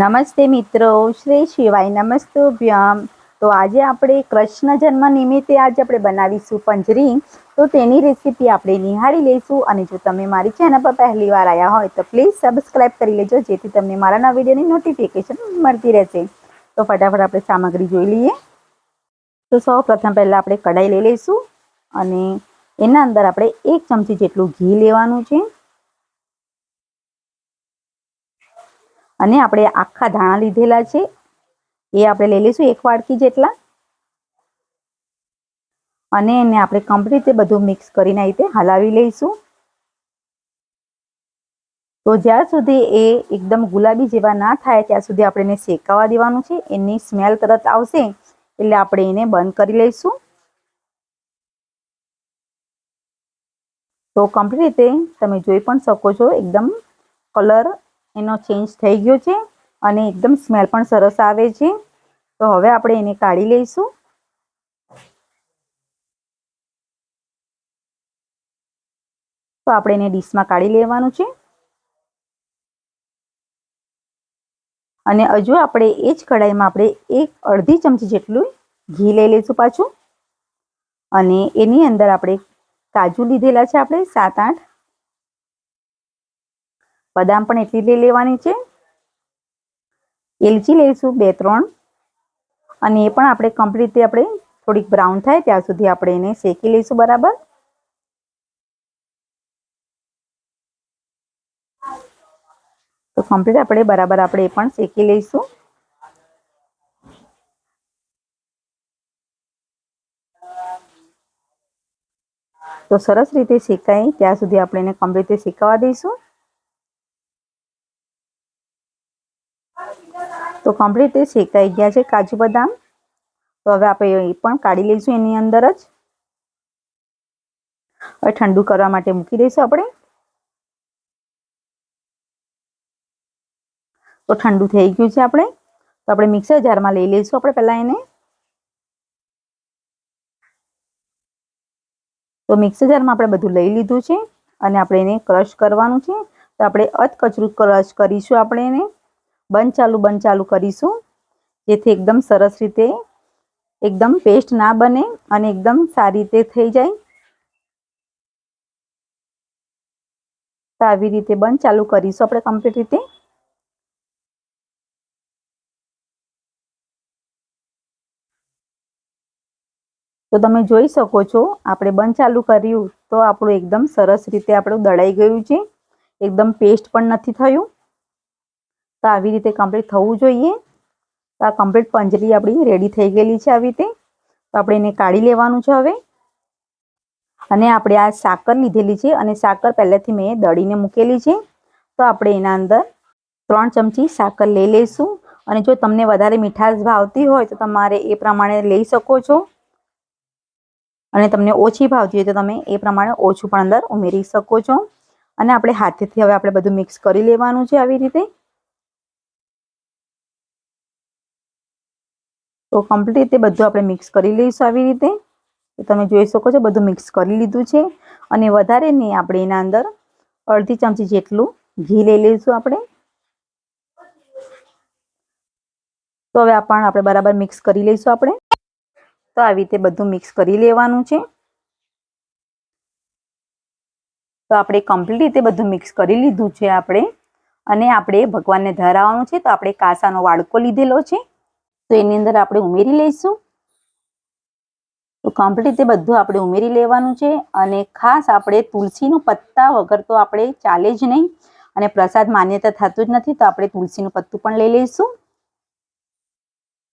નમસ્તે મિત્રો, શ્રી શિવાય નમસ્તુભ્યમ. તો આજે આપણે કૃષ્ણ જન્મ નિમિત્તે આજે આપણે બનાવીશું પંજરી. તો તેની રેસીપી આપણે નિહાળી લઈશું. અને જો તમે મારી ચેનલ પર પહેલી વાર આવ્યા હોય તો પ્લીઝ સબસ્ક્રાઈબ કરી લેજો, જેથી તમને મારા નવા વિડીયોની નોટિફિકેશન મળતી રહેશે. તો ફટાફટ આપણે સામગ્રી જોઈ લઈએ. તો સૌ પ્રથમ પહેલાં આપણે કઢાઈ લઈ લઈશું. અને એના અંદર આપણે એક ચમચી જેટલું ઘી લેવાનું છે. અને આપણે આખા ધાણા લીધેલા છે. એ આપણે લઈ લઈશું એક વાડકી જેટલા. અને એને આપણે કમ્પ્લીટ બધું મિક્સ કરીને રીતે હલાવી લઈશું. તો જ્યાં સુધી એ એકદમ ગુલાબી જેવા ના થાય, ત્યાં સુધી આપણે એને શેકાવા દેવાનું છે. એની સ્મેલ તરત આવશે, એટલે આપણે એને બંધ કરી લઈશું. તો કમ્પ્લીટ રીતે તમે જોઈ પણ શકો છો, એકદમ કલર એનો ચેન્જ થઈ ગયો છે અને એકદમ સ્મેલ પણ સરસ આવે છે. તો હવે આપણે એને કાઢી લઈશું. તો આપણે એને ડીશમાં કાઢી લેવાનું છે. અને હજુ આપણે એ જ કઢાઈમાં આપણે એક અડધી ચમચી જેટલું ઘી લઈ લઈશું પાછું. અને એની અંદર આપણે કાજુ લીધેલા છે આપણે સાત આઠ બદામ પણ એટલી લઈ લેવાની છે. એલચી લઈશું બે, ત્રણ. અને એ પણ આપણે કમ્પ્લીટ આપણે થોડીક બ્રાઉન થાય ત્યાં સુધી આપણે એને શેકી લઈશું બરાબર. તો કમ્પ્લીટ આપણે બરાબર આપણે એ પણ શેકી લઈશું. તો સરસ રીતે શેકાય ત્યાં સુધી આપણે એને કમ્પ્લીટ શેકાવા દઈશું. તો કમ્પ્લીટ તે શેકાઈ ગયા છે કાજુ બદામ. તો હવે આપણે એ પણ કાઢી લઈશું એની અંદર જ. હવે ઠંડુ કરવા માટે મૂકી દઈશું આપણે. તો ઠંડુ થઈ ગયું છે આપણે. તો આપણે મિક્સર જારમાં લઈ લઈશું આપણે પહેલાં એને. તો મિક્સર જારમાં આપણે બધું લઈ લીધું છે અને આપણે એને ક્રશ કરવાનું છે. તો આપણે અધ કચરું ક્રશ કરીશું આપણે એને. બંધ ચાલુ બંધ ચાલુ કરીશું. જેથી એકદમ સરસ રીતે, એકદમ પેસ્ટ ના બને અને એકદમ સારી રીતે થઈ જાય. તો આવી રીતે બંધ ચાલુ કરીશું આપણે કમ્પ્લીટ રીતે. તો તમે જોઈ શકો છો, આપણે બંધ ચાલુ કર્યું તો આપણું એકદમ સરસ રીતે આપણું દળાઈ ગયું છે. એકદમ પેસ્ટ પણ નથી થયું. તો આવી રીતે કમ્પ્લીટ થવું જોઈએ. તો આ કમ્પ્લીટ પંજરી આપણી રેડી થઈ ગયેલી છે આવી રીતે. તો આપણે એને કાઢી લેવાનું છે હવે. અને આપણે આ સાકર લીધેલી છે અને સાકર પહેલેથી મેં દળીને મૂકેલી છે. તો આપણે એના અંદર ત્રણ ચમચી સાકર લઈ લઈશું. અને જો તમને વધારે મીઠાશ ભાવતી હોય તો તમારે એ પ્રમાણે લઈ શકો છો. અને તમને ઓછી ભાવતી હોય તો તમે એ પ્રમાણે ઓછું પણ અંદર ઉમેરી શકો છો. અને આપણે હાથેથી હવે આપણે બધું મિક્સ કરી લેવાનું છે આવી રીતે. તો કમ્પ્લીટ રીતે બધું આપણે મિક્સ કરી લઈશું આવી રીતે. તમે જોઈ શકો છો બધું મિક્સ કરી લીધું છે. અને વધારે નહીં, આપણે એના અંદર અડધી ચમચી જેટલું ઘી લઈ લઈશું આપણે. તો હવે આ પણ આપણે બરાબર મિક્સ કરી લઈશું આપણે. તો આવી રીતે બધું મિક્સ કરી લેવાનું છે. તો આપણે કમ્પ્લીટ રીતે બધું મિક્સ કરી લીધું છે આપણે. અને આપણે ભગવાનને ધરાવવાનું છે. તો આપણે કાસાનો વાડકો લીધેલો છે. તો એની અંદર આપણે ઉમેરી લઈશું. તો કમ્પ્લીટ રીતે બધું આપણે ઉમેરી લેવાનું છે અને ખાસ આપણે તુલસીનું પત્તા વગર તો આપણે ચાલે જ નહીં અને પ્રસાદ માન્યતા થતું જ નથી તો આપણે તુલસીનું પત્તું પણ લઈ લઈશું.